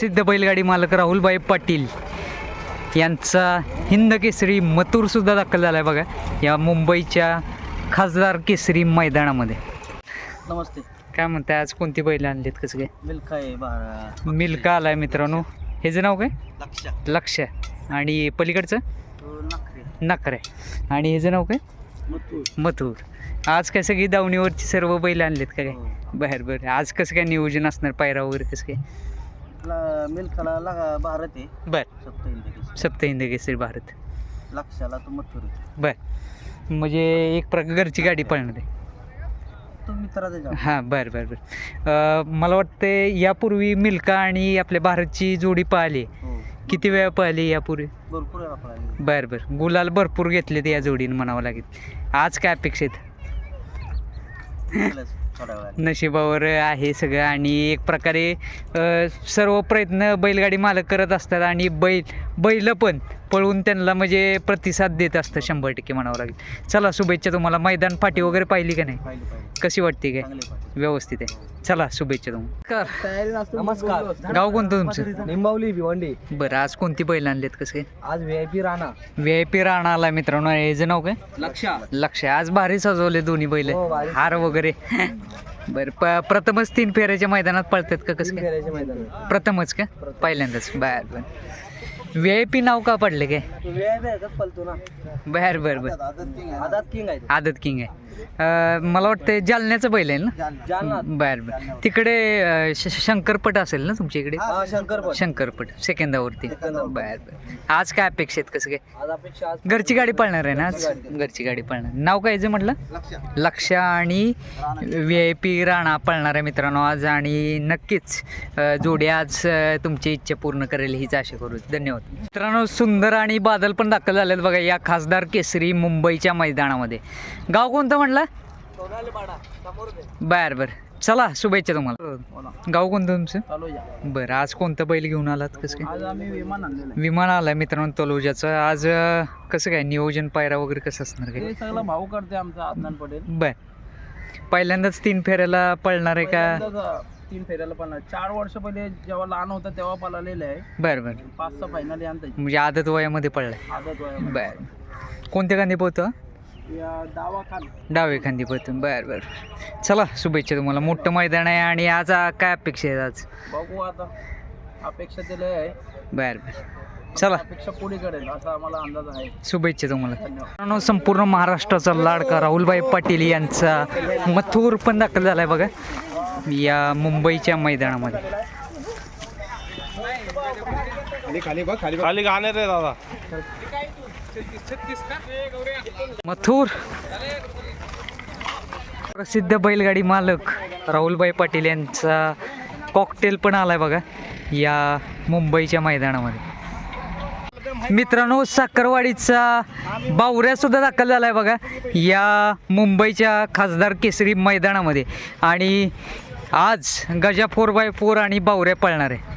सिद्ध बैलगाडी मालक राहुलबाई पाटील यांचा हिंद केसरी मथुरसुद्धा दाखल झाला आहे बघा या मुंबईच्या खासदार केसरी मैदानामध्ये. नमस्ते. काय म्हणताय आज कोणती बैल आणलीत कसं काय? मिल्क आहे बारा. मिल्का आलाय मित्रांनो. ह्याचं नाव काय? लक्ष लक्ष आणि पलीकडचं? नखरे. आणि ह्याचं नाव काय? मथुर. मथुर. आज काय सगळी दावणीवरची सर्व बैल आणलेत का काय? हो. बाहेर बरं. आज कसं काय नियोजन असणार पायरा वगैरे कसं काय? ला- मिल्काला लागा भारत आहे. बरं. सप्त हिंद केसरी. भारत. लक्षाला तो मथुर. आहे बर. म्हणजे एक प्रकार घरची गाडी पळणार आहे. तो मित्राचा हां बरं बरं बरं. अं, मला वाटतं यापूर्वी मिल्का आणि आपल्या भारतची जोडी पाहिली. हो किती वेळा पाहिली यापूर्वी? भरपूर आपला बरं बरं. गुलाल भरपूर घेतले ते या जोडीनं म्हणावं लागेल. आज काय अपेक्षित थोड्या नशिबावर आहे सगळं आणि एक प्रकारे अ, सर्व प्रयत्न बैलगाडी मालक करत असतात आणि बैल बैल पण पळून त्यांना म्हणजे प्रतिसाद देत असतं शंभर टक्के म्हणावं लागेल. चला शुभेच्छा तुम्हाला. मैदान पाठी वगैरे पाहिली का नाही? कशी वाटते काय? व्यवस्थित आहे. चला शुभेच्छा तुम्हाला. नमस्कार. गाव कोणतं तुमचं? निंबावली भिवंडी बरं आज कोणती बैल आणलेत कसं काय आज V I P Rana. V I P Rana आला मित्रांनो. याचं नाव काय? लक्षा. लक्ष. आहे. आज भारी सजवले दोन्ही बैल. हो. हार वगैरे. बरं प प्रथमच तीन फेऱ्याच्या मैदानात पळतात का कसं काय? प्रथमच का? पहिल्यांदाच. बर बर. व्ही आय पी नाव का पडलं काय पलतो ना. बर बर बर. आदत किंग आहे आदत किंग आहे आदत किंग आहे. अं, मला वाटतं जालन्याचं बैल आहे ना? जालना. बर बर. तिकडे अं, श- शंकरपट असेल ना तुमच्या इकडे? हा शंकर पण शंकरपट. सेकंदावरती. बर बर. आज काय अपेक्षित कसं काय? आज अपेक्षा आज घरची गाडी पळणार आहे ना आज? घरची गाडी. पळणार. नाव काय याचं म्हटलं? लक्षा लक्ष आणि व्ही आय पी राणा पळणार आहे मित्रांनो आज आणि नक्कीच अ, जोडी आज अ, तुमची इच्छा पूर्ण करेल हीच आशा करू. धन्यवाद. मित्रांनो सुंदर आणि बादल पण दाखल झालेत बघा या खासदार केसरी मुंबईच्या मैदानामध्ये. गाव कोणतं म्हटलं? बर बर. चला शुभेच्छा तुम्हाला. गाव कोणतं तुमचं? बरं आज कोणतं बैल घेऊन आलात? कसं काय? विमान आलाय मित्रांनो तलोजाचं. आज कसं काय नियोजन पायरा वगैरे कसं असणार काय? भाऊ करते आमचा बर. पहिल्यांदाच तीन फेऱ्याला पळणार आहे का? तीन फेऱ्याला पण चार वर्ष पहिले जेव्हा लहान होता तेव्हा पळालेलं आहे. बरं बरं. पाच सहा फायनल म्हणजे आदत वयामध्ये पडलाय आदत वयामध्ये. बर. कोणत्या खांदी पोहतो या दावा खान डावे खांदी पोहतो बर बर. चला शुभेच्छा तुम्हाला. मोठं मैदान आहे आणि आज आ- काय अपेक्षा आहेत आज? बघू आता. अपेक्षा दिले आहे. बर बर. चला. अपेक्षा पुढे करेल असा आम्हाला अंदाज आहे. शुभेच्छा तुम्हाला. मित्रांनो, संपूर्ण महाराष्ट्राचा लाडका राहुलभाई पाटील यांचा मथुर पण दाखल झालाय बघा. या मुंबईच्या मैदानामध्ये. खाली गाणे रे दादा. मथुर. प्रसिद्ध बैलगाडी मालक राहुलभाई पाटील यांचा कॉकटेल पण आलाय बघा या मुंबईच्या मैदानामध्ये. मित्रांनो साखरवाडीचा बावऱ्या सुद्धा दाखल झालाय बघा या मुंबईच्या खासदार केसरी मैदानामध्ये. आणि आज गजा फोर बाय फोर आणि बावऱ्या पळणार. आहे